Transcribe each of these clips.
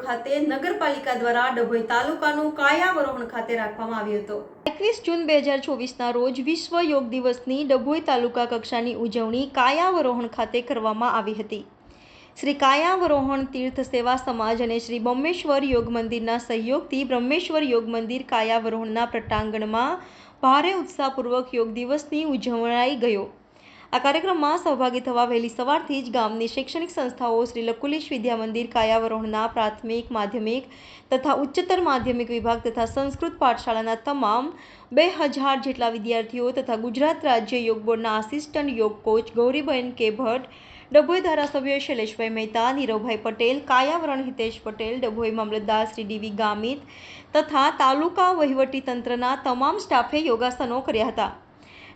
ખાતે નગરપાલિકા દ્વારા ડભોઈ તાલુકાનું કાયાવરોહણ ખાતે રાખવામાં આવ્યો હતો. એકવીસ જૂન બે હજાર ચોવીસના રોજ વિશ્વ યોગ દિવસની ડભોઈ તાલુકા કક્ષાની ઉજવણી કાયાવરોહણ ખાતે કરવામાં આવી હતી. શ્રી કાયાવરોહણ તીર્થ સેવા સમાજ અને શ્રી બ્રહ્મેશ્વર યોગ મંદિરના સહયોગથી બ્રહ્મેશ્વર યોગ મંદિર કાયાવરોહણના પ્રટાંગણમાં ભારે ઉત્સાહપૂર્વક યોગ દિવસની ઉજવણાઈ ગયો. આ કાર્યક્રમમાં સહભાગી થવા વહેલી સવારથી જ ગામની શૈક્ષણિક સંસ્થાઓ શ્રી લકુલીશ વિદ્યા મંદિર કાયાવરોહણના પ્રાથમિક, માધ્યમિક તથા ઉચ્ચતર માધ્યમિક વિભાગ તથા સંસ્કૃત પાઠશાળાના તમામ બે હજાર જેટલા વિદ્યાર્થીઓ તથા ગુજરાત રાજ્ય યોગ બોર્ડના આસિસ્ટન્ટ યોગ કોચ ગૌરીબેન કે ભટ્ટ, ડભોઈ ધારાસભ્ય શૈલેષભાઈ મહેતા, નીરવભાઈ પટેલ, કાયાવરણ હિતેશ પટેલ, ડભોઈ મામલતદાર શ્રી ડીવી ગામિત તથા તાલુકા વહીવટી તંત્રના તમામ સ્ટાફે યોગાસનો કર્યા હતા.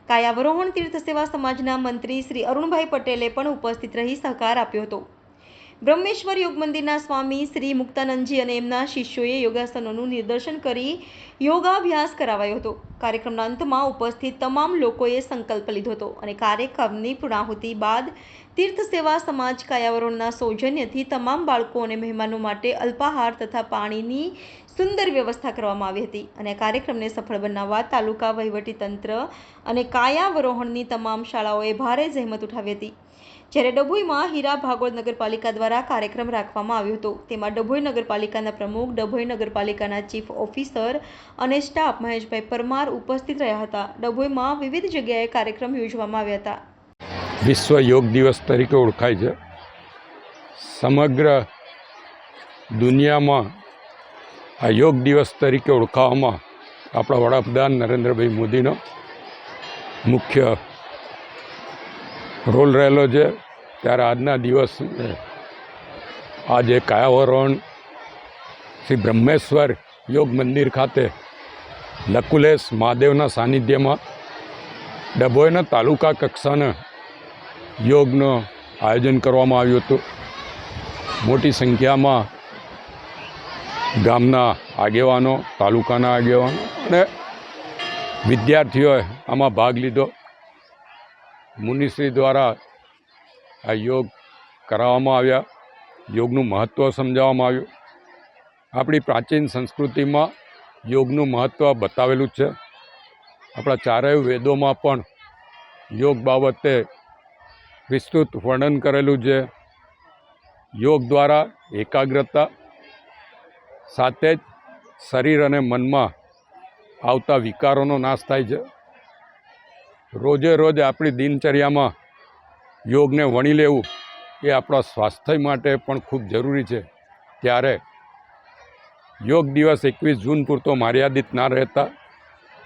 કાયાવરોહણ તીર્થ સેવા સમાજના મંત્રી શ્રી અરુણભાઈ પટેલે પણ ઉપસ્થિત રહી સહકાર આપ્યો હતો બ્રહ્મેશ્વર યોગ મંદિરના સ્વામી શ્રી મુક્તાનંદજી અને એમના શિષ્યોએ યોગાસનોનું નિદર્શન કરી યોગાભ્યાસ કરાવાયો હતો. કાર્યક્રમના અંતમાં ઉપસ્થિત તમામ લોકોએ સંકલ્પ લીધો હતો અને કાર્યક્રમની પૂર્ણાહુતિ બાદ તીર્થ સેવા સમાજ કાયાવરણના સૌજન્યથી તમામ બાળકો અને મહેમાનો માટે અલ્પાહાર તથા પાણીની સુંદર વ્યવસ્થા કરવામાં આવી હતી અને કાર્યક્રમને સફળ બનાવવા તાલુકા વહીવટીતંત્ર અને કાયાવરોહણની તમામ શાળાઓએ ભારે જહેમત ઉઠાવી હતી. જ્યારે ડભોઈમાં હીરા ભાગોળ નગરપાલિકા દ્વારા કાર્યક્રમ રાખવામાં આવ્યો હતો, તેમાં ડભોઈ નગરપાલિકાના પ્રમુખ, ડભોઈ નગરપાલિકાના ચીફ ઓફિસર અને સ્ટાફ મહેશભાઈ પરમાર ઉપસ્થિત રહ્યા હતા. ડભોઈમાં વિવિધ જગ્યાએ કાર્યક્રમ યોજવામાં આવ્યા હતા. વિશ્વ યોગ દિવસ તરીકે ઓળખાય છે. સમગ્ર દુનિયામાં આ યોગ દિવસ તરીકે ઓળખાવામાં આપણા વડાપ્રધાન નરેન્દ્રભાઈ મોદીનો મુખ્ય રોલ રહેલો છે. ત્યારે આજના દિવસ આજે કાયાવરણ શ્રી બ્રહ્મેશ્વર યોગ મંદિર ખાતે લકુલેશ મહાદેવના સાનિધ્યમાં ડભોઈના તાલુકા કક્ષાના યોગનું આયોજન કરવામાં આવ્યું હતું. મોટી સંખ્યામાં ગામના આગેવાનો, તાલુકાના આગેવાનો અને વિદ્યાર્થીઓએ આમાં ભાગ લીધો. મુનિશ્રી દ્વારા આ યોગ કરાવવામાં આવ્યા. યોગનું મહત્ત્વ સમજાવવામાં આવ્યું. આપણી પ્રાચીન સંસ્કૃતિમાં યોગનું મહત્ત્વ બતાવેલું છે. આપણા ચારેય વેદોમાં પણ યોગ બાબતે વિસ્તૃત વર્ણન કરેલું છે. યોગ દ્વારા એકાગ્રતા સાથે જ શરીર અને મનમાં આવતા વિકારોનો નાશ થાય છે. રોજે રોજ આપણી દિનચર્યામાં યોગને વણી લેવું એ આપણા સ્વાસ્થ્ય માટે પણ ખૂબ જરૂરી છે. ત્યારે યોગ દિવસ એકવીસ જૂન પૂરતો મર્યાદિત ના રહેતા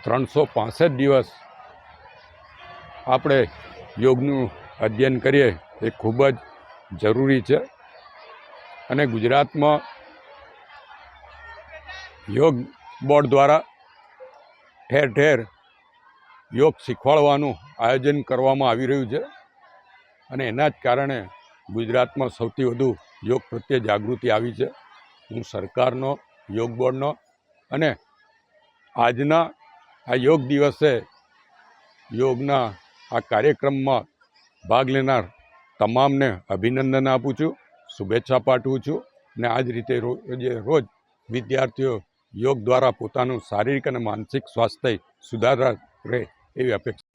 ત્રણસો પાંસઠ દિવસ આપણે યોગનું અધ્યયન કરીએ એ ખૂબ જ જરૂરી છે. અને ગુજરાતમાં યોગ બોર્ડ દ્વારા ઠેર ઠેર યોગ શીખવાડવાનું આયોજન કરવામાં આવી રહ્યું છે. અને એના જ કારણે ગુજરાતમાં સૌથી વધુ યોગ પ્રત્યે જાગૃતિ આવી છે. હું સરકારનો, યોગ બોર્ડનો અને આજના આ યોગ દિવસે યોગના આ કાર્યક્રમમાં ભાગ લેનાર તમામને અભિનંદન આપું છું, શુભેચ્છા પાઠવું છું અને આ જ રીતે રોજે રોજ વિદ્યાર્થીઓ યોગ દ્વારા પોતાનું શારીરિક અને માનસિક સ્વાસ્થ્ય સુધારા રહે એવી અપેક્ષા.